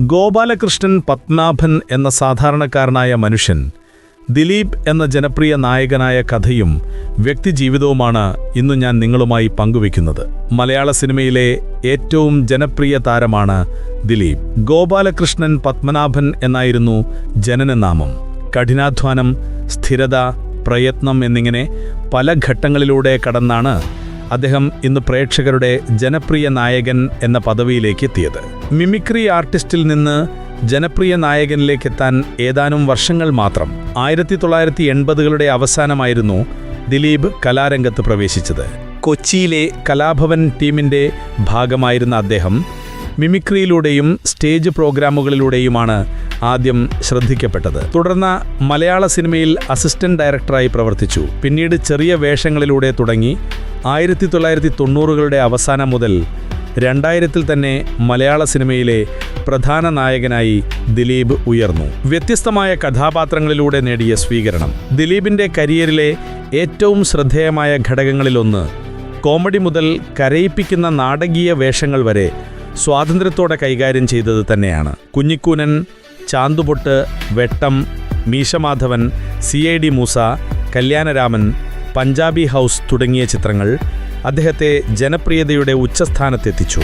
ഗോപാലകൃഷ്ണൻ പത്മനാഭൻ എന്ന സാധാരണക്കാരനായ മനുഷ്യൻ ദിലീപ് എന്ന ജനപ്രിയ നായകനായ കഥയും വ്യക്തിജീവിതവുമാണ് ഇന്ന് ഞാൻ നിങ്ങളുമായി പങ്കുവയ്ക്കുന്നത്. മലയാള സിനിമയിലെ ഏറ്റവും ജനപ്രിയ താരമാണ് ദിലീപ്. ഗോപാലകൃഷ്ണൻ പത്മനാഭൻ എന്നായിരുന്നു ജനനനാമം കഠിനാധ്വാനം സ്ഥിരത പ്രയത്നം എന്നിങ്ങനെ പല ഘട്ടങ്ങളിലൂടെ കടന്നാണ് അദ്ദേഹം ഇന്ന് പ്രേക്ഷകരുടെ ജനപ്രിയ നായകൻ എന്ന പദവിയിലേക്ക് എത്തിയത് മിമിക്രി ആർട്ടിസ്റ്റിൽ നിന്ന് ജനപ്രിയ നായകനിലേക്കെത്താൻ ഏതാനും വർഷങ്ങൾ മാത്രം ആയിരത്തി തൊള്ളായിരത്തി എൺപതുകളുടെ അവസാനമായിരുന്നു ദിലീപ് കലാരംഗത്ത് പ്രവേശിച്ചത്. കൊച്ചിയിലെ കലാഭവൻ ടീമിന്റെ ഭാഗമായിരുന്ന അദ്ദേഹം മിമിക്രിയിലൂടെയും സ്റ്റേജ് പ്രോഗ്രാമുകളിലൂടെയുമാണ് ആദ്യം ശ്രദ്ധിക്കപ്പെട്ടത്. തുടർന്ന് മലയാള സിനിമയിൽ അസിസ്റ്റന്റ് ഡയറക്ടറായി പ്രവർത്തിച്ചു. പിന്നീട് ചെറിയ വേഷങ്ങളിലൂടെ തുടങ്ങി ആയിരത്തി തൊള്ളായിരത്തി തൊണ്ണൂറുകളുടെ അവസാനം മുതൽ രണ്ടായിരത്തിൽ തന്നെ മലയാള സിനിമയിലെ പ്രധാന നായകനായി ദിലീപ് ഉയർന്നു. വ്യത്യസ്തമായ കഥാപാത്രങ്ങളിലൂടെ നേടിയ സ്വീകരണം. ദിലീപിന്റെ കരിയറിലെ ഏറ്റവും ശ്രദ്ധേയമായ ഘടകങ്ങളിലൊന്ന് കോമഡി മുതൽ കരയിപ്പിക്കുന്ന നാടകീയ വേഷങ്ങൾ വരെ സ്വാതന്ത്ര്യത്തോടെ കൈകാര്യം ചെയ്തത് തന്നെയാണ്. Kunjikoonan Chanthupottu Vettam Meesa Madhavan C I D Moosa Kalyanaraman Punjabi House തുടങ്ങിയ ചിത്രങ്ങൾ അദ്ദേഹത്തെ ജനപ്രിയതയുടെ ഉച്ചസ്ഥാനത്തെത്തിച്ചു.